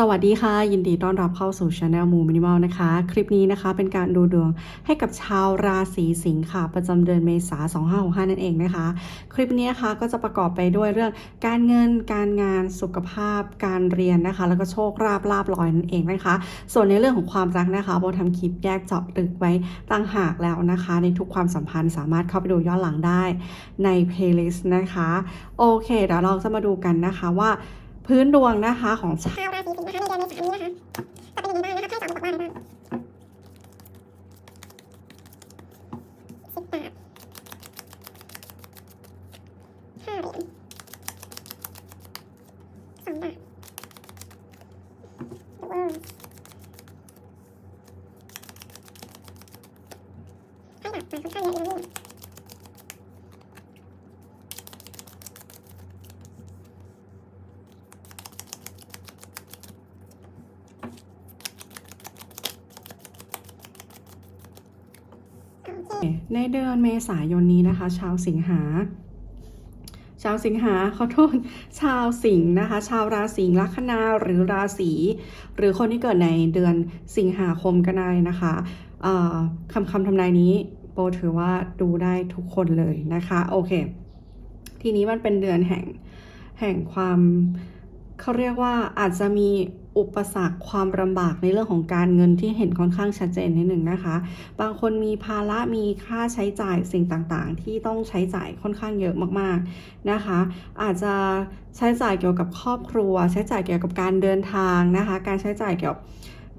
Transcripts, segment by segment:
สวัสดีค่ะ ยินดีต้อนรับเข้าสู่ Channel มูมินิมอลนะคะ คลิปนี้นะคะเป็นการดูดวงให้กับชาวราศีสิงค์ค่ะ ประจำเดือนเมษา2565 นั่นเองนะคะ คลิปนี้นะคะก็จะประกอบไปด้วยเรื่องการเงินการงานสุขภาพ การเรียนนะคะ แล้วก็โชคลาภลาบลอยนั่นเองนะคะ ส่วนในเรื่องของความรักนะคะโบทำคลิปแยกเจาะลึกไว้ต่างหากแล้วนะคะ ในทุกความสัมพันธ์สามารถเข้าไปดูย้อนหลังได้ในเพลย์ลิสต์นะคะโอเคเดี๋ยวเราจะมาดูกันนะคะว่าพื้นดวงนะคะของชาว ชาวราศีสิงห์นะคะในเดือนเมษายนนี้นะคะจะเป็นยังไงบ้างนะคะไพ่สามบอกว่าอะไรบ้างสิบบาทห้าเหรียญสองบาทดูเออไพ่ดับมาค่อนข้างเยอะเลยนะเนี่ย โอเค ในเดือนเมษายนนี้นะคะ ชาวสิงหา ชาวสิงหาขอโทษชาวสิงห์นะคะ ชาวราศีลัคนาหรือราศีหรือคนที่เกิดในเดือนสิงหาคมก็ได้นะคะคำคำทำนายนี้โบถือว่าดูได้ทุกคนเลยนะคะโอเค ทีนี้มันเป็นเดือนแห่งแห่งความเขาเรียกว่าอาจจะมี อุปสรรคความลำบากในเรื่องของการเงินที่เห็นค่อนข้างชัดเจนนิดหนึ่งนะคะ บางคนมีภาระมีค่าใช้จ่ายสิ่งต่างๆ ที่ต้องใช้จ่ายค่อนข้างเยอะมากๆนะคะ อาจจะใช้จ่ายเกี่ยวกับครอบครัว ใช้จ่ายเกี่ยวกับการเดินทางนะคะ การใช้จ่ายเกี่ยว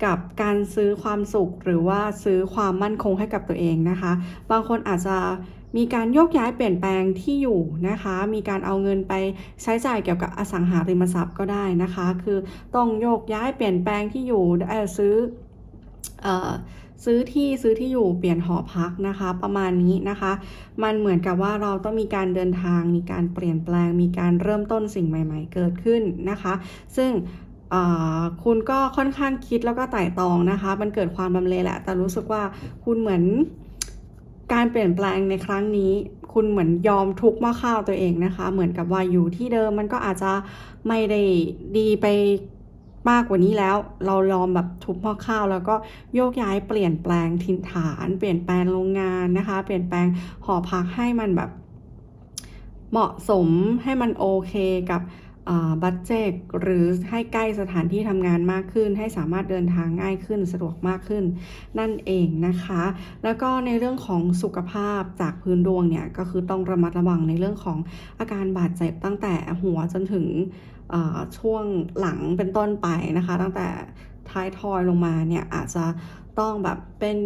กับการซื้อความสุขหรือว่าซื้อความมั่นคงให้กับตัวเองนะคะ บางคนอาจจะ มีการโยกย้ายเปลี่ยนแปลงที่อยู่นะคะ มีการเอาเงินไปใช้จ่ายเกี่ยวกับอสังหาริมทรัพย์ก็ได้นะคะ คือต้องโยกย้ายเปลี่ยนแปลงที่อยู่ซื้อซื้อที่ซื้อที่อยู่เปลี่ยนหอพักนะคะ ประมาณนี้นะคะ มันเหมือนกับว่าเราต้องมีการเดินทาง มีการเปลี่ยนแปลง มีการเริ่มต้นสิ่งใหม่ ๆ เกิดขึ้นนะคะ ซึ่งคุณก็ค่อนข้างคิดแล้วก็ไต่ตองนะคะ มันเกิดความลำเลแหละ แต่รู้สึกว่าคุณเหมือน การเปลี่ยนแปลงในครั้งนี้ คุณเหมือนยอมทุกข์มะข้าวตัวเองนะคะ เหมือนกับว่าอยู่ที่เดิมมันก็อาจจะไม่ได้ดีไปมากกว่านี้แล้ว เรายอมแบบทุบหม้อข้าว แล้วก็โยกย้ายเปลี่ยนแปลงถิ่นฐาน เปลี่ยนแปลงโรงงานนะคะ เปลี่ยนแปลงหอพักให้มันแบบ เหมาะสมให้มันโอเคกับ บัตเจตหรือให้ใกล้สถานที่ทำงานมากขึ้น ให้สามารถเดินทางง่ายขึ้น สะดวกมากขึ้น นั่นเองนะคะ แล้วก็ในเรื่องของสุขภาพจากพื้นดวงเนี่ย ก็คือต้องระมัดระวังในเรื่องของอาการบาดเจ็บตั้งแต่หัวจนถึงช่วงหลังเป็นต้นไปนะคะ ตั้งแต่ท้ายทอยลงมาเนี่ยอาจจะต้องแบบเป็น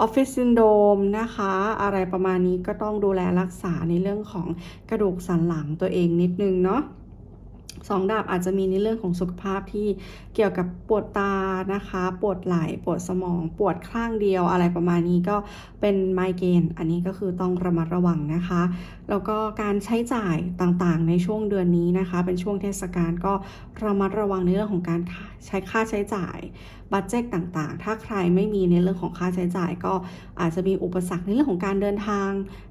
ออฟฟิศซินโดมนะคะ อะไรประมาณนี้ก็ต้องดูแลรักษาในเรื่องของกระดูกสันหลังตัวเองนิดนึงเนาะสองดาบอาจจะมีในเรื่องของสุขภาพที่เกี่ยวกับปวดตานะคะ ปวดไหล่ปวดสมอง ปวดข้างเดียวอะไรประมาณนี้ก็เป็นไมเกรนอันนี้ก็คือต้องระมัดระวังนะคะ แล้วก็การใช้จ่ายต่างๆ ในช่วงเดือนนี้นะคะ เป็นช่วงเทศกาลก็ระมัดระวังในเรื่องของการใช้ค่าใช้จ่าย บัตเจตต่างๆ ถ้าใครไม่มีในเรื่องของค่าใช้จ่าย ก็อาจจะมีอุปสรรคในเรื่องของการเดินทาง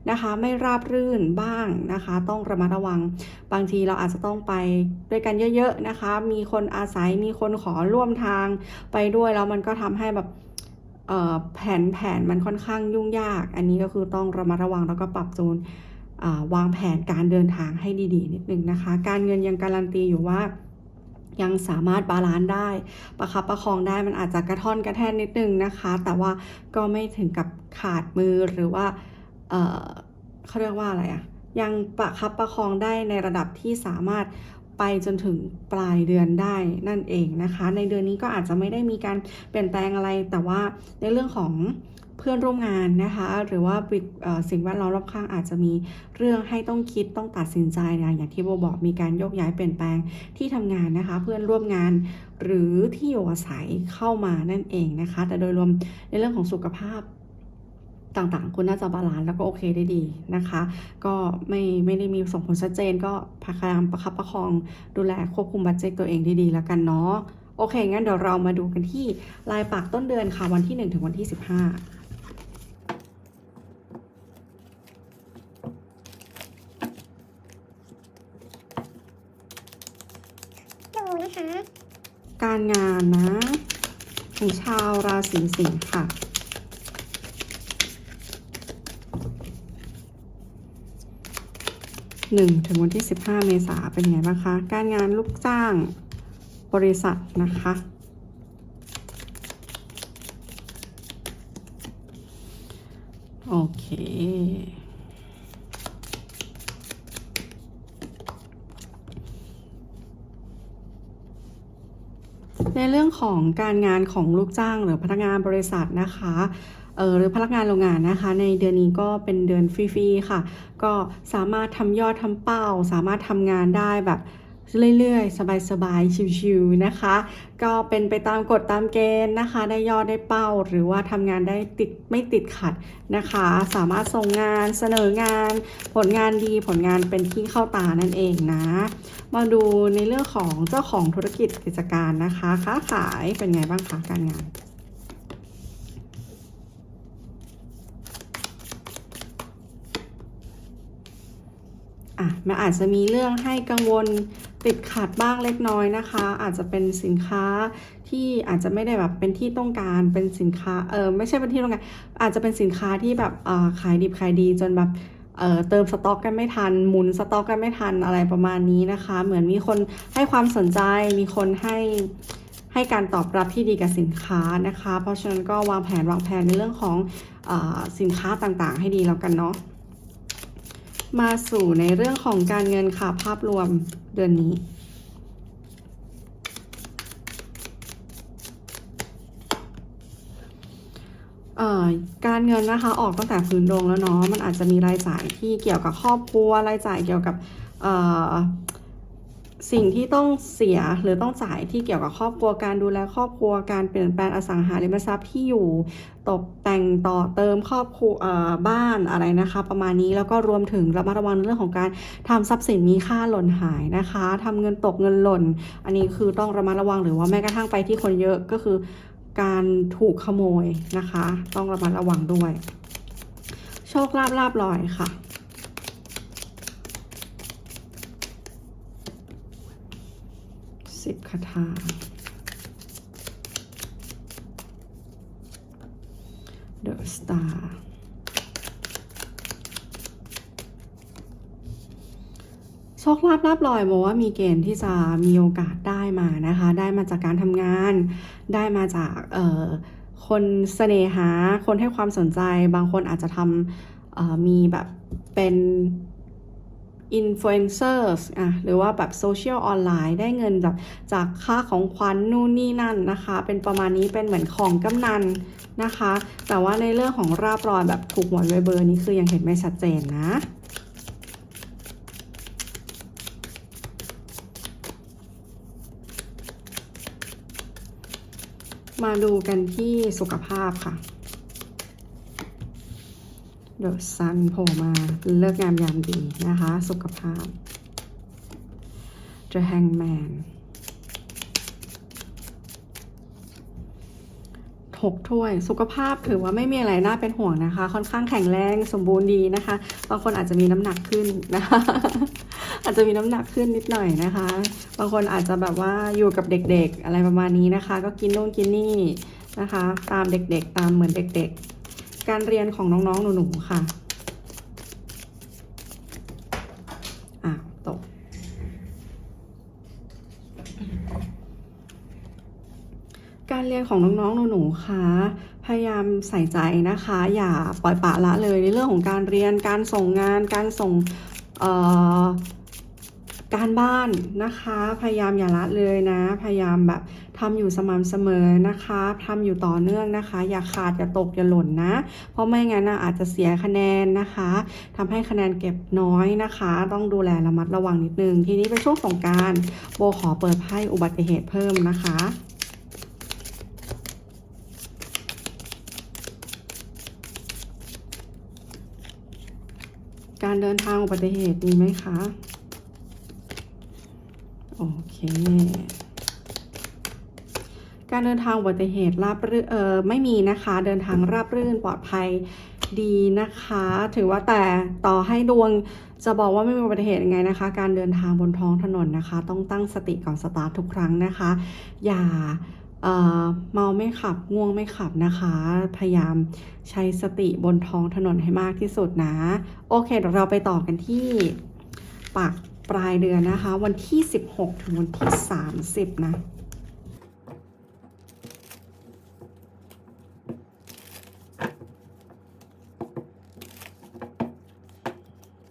นะคะ ไม่ราบรื่นบ้างนะคะ ต้องระมัดระวัง บางทีเราอาจจะต้องไปด้วยกันเยอะๆนะคะ มีคนอาศัยมีคนขอร่วมทางไปด้วยแล้วมันก็ทำให้แบบแผนแผนมันค่อนข้างยุ่งยาก อันนี้ก็คือต้องระมัดระวังแล้วก็ปรับจูนวางแผนการเดินทางให้ดีๆนิดนึงนะคะ การเงินยังการันตีอยู่ว่า ยังสามารถบาลานซ์ได้ประคับประคองได้มันอาจจะกระท่อนกระแท่นนิดนึงนะคะ แต่ว่าก็ไม่ถึงกับขาดมือหรือว่าเออเขาเรียกว่าอะไรอะยังประคับประคองได้ในระดับที่สามารถไปจนถึงปลายเดือนได้นั่นเองนะคะ ในเดือนนี้ก็อาจจะไม่ได้มีการเปลี่ยนแปลงอะไร แต่ว่าในเรื่องของ เพื่อนร่วมงานนะคะ หรือว่าเอ่อสิ่งแวดล้อมรอบข้างอาจจะมีเรื่องให้ต้องคิดต้องตัดสินใจนะอย่างที่โบบอกมีการโยกย้ายเปลี่ยนแปลงที่ทำงานนะคะ เพื่อนร่วมงานหรือที่อยู่อาศัยเข้ามานั่นเองนะคะ แต่โดยรวมในเรื่องของสุขภาพต่างๆ คุณน่าจะบาลานซ์แล้วก็โอเคได้ดีนะคะ ก็ไม่ไม่ได้มีส่งผลชัดเจน ก็พยายามประคับประคองดูแลควบคุมบัตเจตตัวเองด้ดีแล้วกันเนาะโอเค งั้นเดี๋ยวเรามาดูกันที่ลายปากต้นเดือนค่ะ วันที่ 1 ถึงวันที่ 15 การงานนะของชาวราศีสิงห์ค่ะ หนึ่งถึงวันที่สิบห้าเมษาเป็นไงบ้างคะ การงานลูกจ้างบริษัทนะคะ โอเค ในเรื่องของการงานของลูกจ้างหรือพนักงานบริษัทนะคะเออหรือพนักงานโรงงานนะคะ ในเดือนนี้ก็เป็นเดือนฟรีๆค่ะ ก็สามารถทำยอดทำเป้า สามารถทำงานได้แบบเรื่อยๆ สบายๆ ชิวๆ นะคะ ก็เป็นไปตามกฎตามเกณฑ์นะคะ ได้ยอดได้เป้า หรือว่าทำงานได้ติดไม่ติดขัดนะคะ สามารถส่งงานเสนองาน ผลงานดีผลงานเป็นที่เข้าตานั่นเองนะ มาดูในเรื่องของเจ้าของธุรกิจกิจการนะคะ ค้าขายเป็นไงบ้างคะการงานอะมันอาจจะมีเรื่องให้กังวลติดขัดบ้างเล็กน้อยนะคะ อาจจะเป็นสินค้าที่อาจจะไม่ได้แบบเป็นที่ต้องการเป็นสินค้าเออไม่ใช่เป็นที่ต้องการอาจจะเป็นสินค้าที่แบบเออขายดิบขายดีจนแบบ เเติมสต็อกกันไม่ทันหมุนสต็อกกันไม่ทันอะไรประมาณนี้นะคะ เหมือนมีคนให้ความสนใจ มีคนให้ให้การตอบรับที่ดีกับสินค้านะคะ เพราะฉะนั้นก็วางแผนวางแผนในเรื่องของอสินค้าต่างๆ ให้ดีแล้วกันเนาะมาสู่ในเรื่องของการเงินค่ะภาพรวมเดือนนี้ เอ่อ การเงินนะคะออกตั้งแต่พื้นดวงแล้วเนาะมันอาจจะมีรายจ่ายที่เกี่ยวกับครอบครัวรายจ่ายเกี่ยวกับสิ่งที่ต้องเสียหรือต้องจ่ายที่เกี่ยวกับครอบครัวการดูแลครอบครัวการเปลี่ยนแปลงอสังหาริมทรัพย์ที่อยู่ตกแต่งต่อเติมครอบครัวบ้านอะไรนะคะ ประมาณนี้แล้วก็รวมถึงระมัดระวังเรื่องของการทำทรัพย์สินมีค่าหล่นหายนะคะทำเงินตกเงินหล่น อันนี้คือต้องระมัดระวังหรือว่าแม้กระทั่งไปที่คนเยอะก็คือ การถูกขโมยนะคะ ต้องระมัดระวังด้วย โชคลาภลาบลอยค่ะ สิบคาถา The Star โชคลาภลาบลอยบอกว่ามีเกณฑ์ที่จะมีโอกาสได้มานะคะ ได้มาจากการทำงาน ได้มาจากคนเสน่หา คนให้ความสนใจ บางคนอาจจะทำมีแบบเป็นอินฟลูเอนเซอร์อะหรือว่าแบบโซเชียลออนไลน์ได้เงินจากจากค่าของขวัญนู่นนี่นั่นนะคะ เป็นประมาณนี้เป็นเหมือนของกำนันนะคะ แต่ว่าในเรื่องของราบรอยแบบถูกหวยรวเบอร์นี้คือยังเห็นไม่ชัดเจนนะ มาดูกันที่สุขภาพค่ะ เดอะซันโผล่มาเลิกงามยามดีนะคะ สุขภาพ The Hangman 6 ถ้วย สุขภาพถือว่าไม่มีอะไรน่าเป็นห่วงนะคะ ค่อนข้างแข็งแรงสมบูรณ์ดีนะคะ บางคนอาจจะมีน้ำหนักขึ้นนะคะอาจจะมีน้ำหนักขึ้นนิดหน่อยนะคะ บางคนอาจจะแบบว่าอยู่กับเด็กๆ อะไรประมาณนี้นะคะ ก็กินนู่นกินนี่นะคะ ตามเด็กๆ ตามเหมือนเด็กๆ การเรียนของน้องๆ หนูๆ ค่ะอ้าวตก การเรียนของน้องๆ หนูๆ ค่ะ พยายามใส่ใจนะคะ อย่าปล่อยปละละเลยในเรื่องของการเรียน การส่งงาน การส่งการบ้านนะคะ พยายามอย่าละเลยนะ พยายามแบบทำอยู่สม่ำเสมอนะคะทำอยู่ต่อเนื่องนะคะ อย่าขาดอย่าตกอย่าหล่นนะ เพราะไม่งั้นนะอาจจะเสียคะแนนนะคะทำให้คะแนนเก็บน้อยนะคะ ต้องดูแลระมัดระวังนิดนึง ทีนี้เป็นช่วงสงการโบขอเปิดไพ่อุบัติเหตุเพิ่มนะคะ การเดินทางอุบัติเหตุมีไหมคะ โอเค การเดินทางอุบัติเหตุราบรื่นเออไม่มีนะคะ เดินทางราบรื่นปลอดภัยดีนะคะ ถือว่าแต่ต่อให้ดวงจะบอกว่าไม่มีอุบัติเหตุยังไงนะคะ การเดินทางบนท้องถนนนะคะ ต้องตั้งสติก่อนสตาร์ททุกครั้งนะคะ อย่า เมาไม่ขับง่วงไม่ขับนะคะ พยายามใช้สติบนท้องถนนให้มากที่สุดนะ โอเคเดี๋ยวเราไปต่อกันที่ปากปลายเดือนนะคะ วันที่ 16 ถึงวันที่ 30 นะ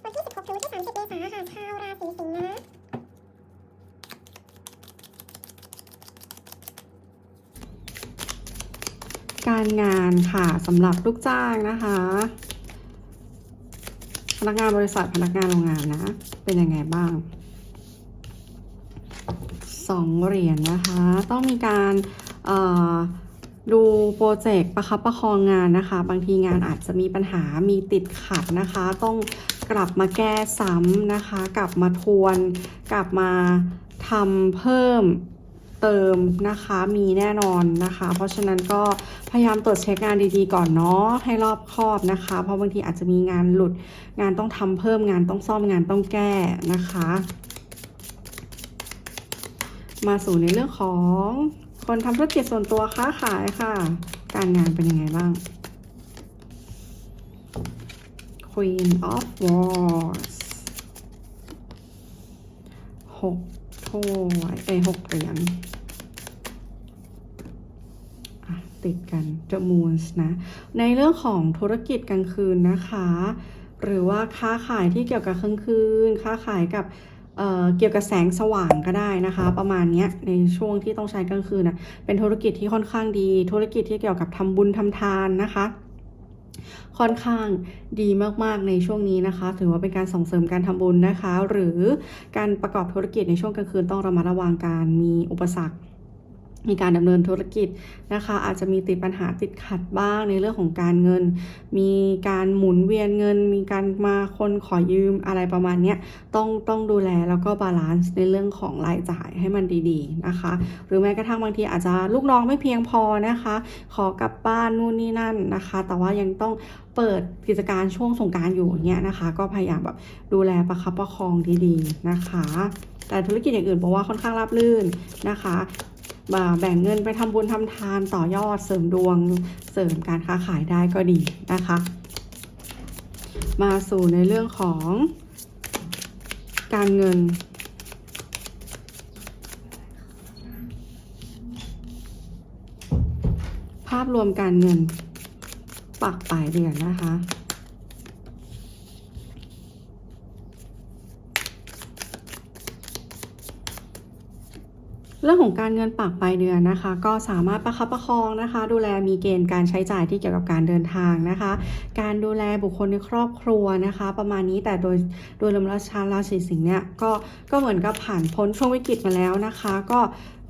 วันที่ 16 ถึงวันที่ 30 เมษายนค่ะชาวราศีสิงห์นะ การงานค่ะสำหรับลูกจ้างนะคะ พนักงานบริษัทพนักงานโรงงานนะ เป็นยังไงบ้างสองเหรียญนะคะ ต้องมีการดูโปรเจกต์ประคับประคองงานนะคะ บางทีงานอาจจะมีปัญหามีติดขัดนะคะ ต้องกลับมาแก้ซ้ำนะคะ กลับมาทวน กลับมาทำเพิ่ม เติมนะคะมีแน่นอนนะคะ เพราะฉะนั้นก็พยายามตรวจเช็คงานดีๆก่อนเนาะให้รอบคอบนะคะ เพราะบางทีอาจจะมีงานหลุดงานต้องทำเพิ่มงานต้องซ่อมงานต้องแก้นะคะ มาสู่ในเรื่องของคนทำธุรกิจส่วนตัวค้าขายค่ะ การงานเป็นยังไงบ้าง Queen of Wands หก ถ้วยเอ้หกเหรียญอะติดกัน The Moons นะ ในเรื่องของธุรกิจกลางคืนนะคะ หรือว่าค้าขายที่เกี่ยวกับกลางคืน ค้าขายกับเอ่อเกี่ยวกับแสงสว่างก็ได้นะคะ ประมาณนี้ในช่วงที่ต้องใช้กลางคืนนะเป็นธุรกิจที่ค่อนข้างดี ธุรกิจที่เกี่ยวกับทำบุญทำทานนะคะ ค่อนข้างดีมากๆในช่วงนี้นะคะ ถือว่าเป็นการส่งเสริมการทำบุญนะคะ หรือการประกอบธุรกิจในช่วงกลางคืนต้องระมัดระวังการมีอุปสรรค มีการดำเนินธุรกิจนะคะ อาจจะมีติดปัญหาติดขัดบ้างในเรื่องของการเงิน มีการหมุนเวียนเงิน มีการมาคนขอยืมอะไรประมาณนี้ต้องต้องดูแลแล้วก็บาลานซ์ในเรื่องของรายจ่ายให้มันดี ๆนะคะ หรือแม้กระทั่งบางทีอาจจะลูกน้องไม่เพียงพอนะคะ ขอกลับบ้านนู่นนี่นั่นนะคะ แต่ว่ายังต้องเปิดกิจการช่วงสงการอยู่เงี้ยนะคะ ก็พยายามแบบดูแลประคับประคองดีๆนะคะแต่ธุรกิจอย่างอื่นบอกว่าค่อนข้างราบรื่นนะคะ แบ่งเงินไปทำบุญทำทานต่อยอดเสริมดวงเสริมการค้าขายได้ก็ดีนะคะ มาสู่ในเรื่องของการเงิน ภาพรวมการเงินปักปลายเดือนนะคะ เรื่องของการเงินปากปลายเดือนนะคะ ก็สามารถประคับประคองนะคะ ดูแลมีเกณฑ์การใช้จ่ายที่เกี่ยวกับการเดินทางนะคะ การดูแลบุคคลในครอบครัวนะคะ ประมาณนี้แต่โดยโดยรวมแล้วชาราศีสิงห์เนี่ยก็ก็เหมือนกับผ่านพ้นช่วงวิกฤตมาแล้วนะคะ ก็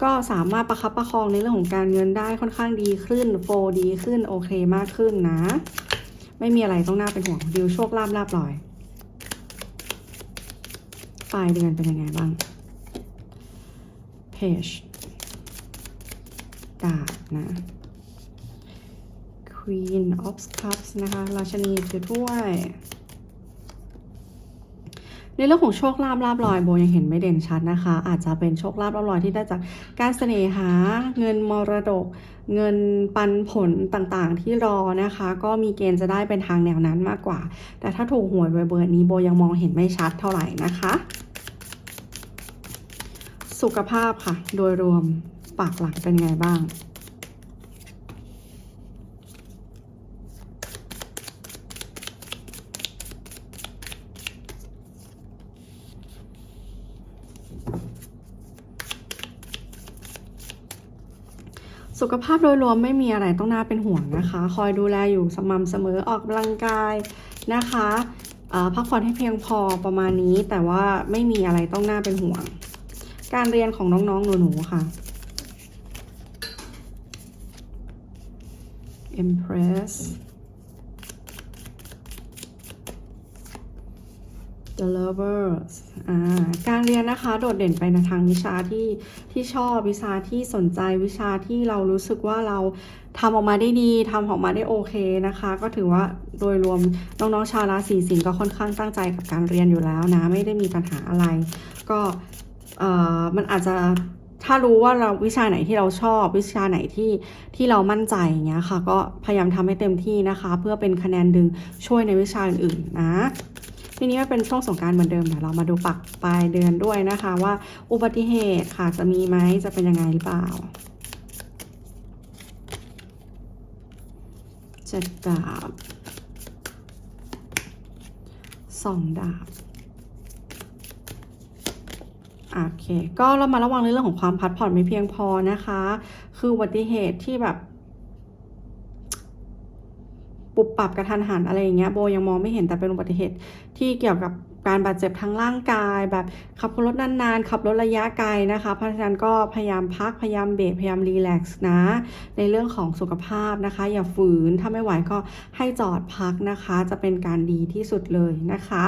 ก็สามารถประคับประคองในเรื่องของการเงินได้ค่อนข้างดีขึ้นโฟร์ดีขึ้นโอเคมากขึ้นนะ ไม่มีอะไรต้องน่าเป็นห่วงดิวโชคลาภลาบลอย ปลายเดือนเป็นยังไงบ้าง page ดาบนะ queen of cups นะคะ ราชนีถือถ้วย ในเรื่องของโชคลาภลาบลอยโบยังเห็นไม่เด่นชัดนะคะ อาจจะเป็นโชคลาภลาบลอยที่ได้จากการเสน่หา เงินมรดก เงินปันผลต่างๆ ที่รอนะคะ ก็มีเกณฑ์จะได้เป็นทางแนวนั้นมากกว่า แต่ถ้าถูกหวยเบอร์นี้โบยังมองเห็นไม่ชัดเท่าไหร่นะคะ สุขภาพค่ะ โดยรวมปากหลังเป็นไงบ้าง สุขภาพโดยรวมไม่มีอะไรต้องน่าเป็นห่วงนะคะ คอยดูแลอยู่สม่ำเสมอออกกำลังกายนะคะพักผ่อนให้เพียงพอประมาณนี้แต่ว่าไม่มีอะไรต้องน่าเป็นห่วง การเรียนของน้องๆ หนูๆ ค่ะ Impress The Lovers อ่า การเรียนนะคะโดดเด่นไปในทางวิชาที่ที่ชอบวิชาที่สนใจวิชาที่เรารู้สึกว่าเราทำออกมาได้ดีทำออกมาได้โอเคนะคะ ก็ถือว่าโดยรวมน้องๆชาวราศีสิงห์ก็ค่อนข้างตั้งใจกับการเรียนอยู่แล้วนะ ไม่ได้มีปัญหาอะไร ก็ มันอาจจะถ้ารู้ว่าเราวิชาไหนที่เราชอบวิชาไหนที่ที่เรามั่นใจอย่างเงี้ยค่ะ ก็พยายามทำให้เต็มที่นะคะ เพื่อเป็นคะแนนดึงช่วยในวิชาอื่นๆนะทีนี้มันเป็นช่วงสงการเหมือนเดิมเดี๋ยวเรามาดูปักปลายเดือนด้วยนะคะ ว่าอุบัติเหตุค่ะจะมีไหมจะเป็นยังไงหรือเปล่าเจ็ดดาบสองดาบ โอเค ก็เรามาระวังในเรื่องของความพัดผ่อนไม่เพียงพอนะคะ คืออุบัติเหตุที่แบบ ปุบปรับกระทันหันอะไรอย่างเงี้ยโบยังมองไม่เห็นแต่เป็นอุบัติเหตุที่เกี่ยวกับการบาดเจ็บทางร่างกายแบบขับรถนานๆ ขับรถระยะไกลนะคะ เพราะฉะนั้นก็พยายามพักพยายามเบรกพยายามรีแลกซ์นะ ในเรื่องของสุขภาพนะคะ อย่าฝืนถ้าไม่ไหวก็ให้จอดพักนะคะ จะเป็นการดีที่สุดเลยนะคะ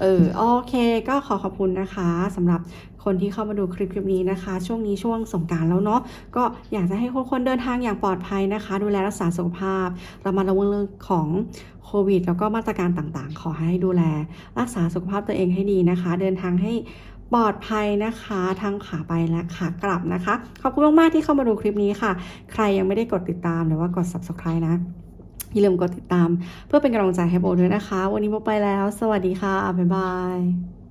เออโอเค ก็ขอขอบคุณนะคะสำหรับคนที่เข้ามาดูคลิปคลิปนี้นะคะ ช่วงนี้ช่วงสงกรารแล้วเนาะก็อยากจะให้ทุกคนเดินทางอย่างปลอดภัยนะคะ ดูแลรักษาสุขภาพเรามาระวังเรื่องของโควิด แล้วก็มาตรการต่างๆ ขอให้ดูแล รักษาสุขภาพตัวเองให้ดีนะคะ เดินทางให้ปลอดภัยนะคะทั้งขาไปและขากลับนะคะ ขอบคุณมากๆที่เข้ามาดูคลิปนี้ค่ะ ใครยังไม่ได้กดติดตามหรือว่ากด subscribe นะ อย่าลืมกดติดตาม เพื่อเป็นกำลังใจให้โบด้วยนะคะ วันนี้โบไปแล้ว สวัสดีค่ะ บ๊ายบาย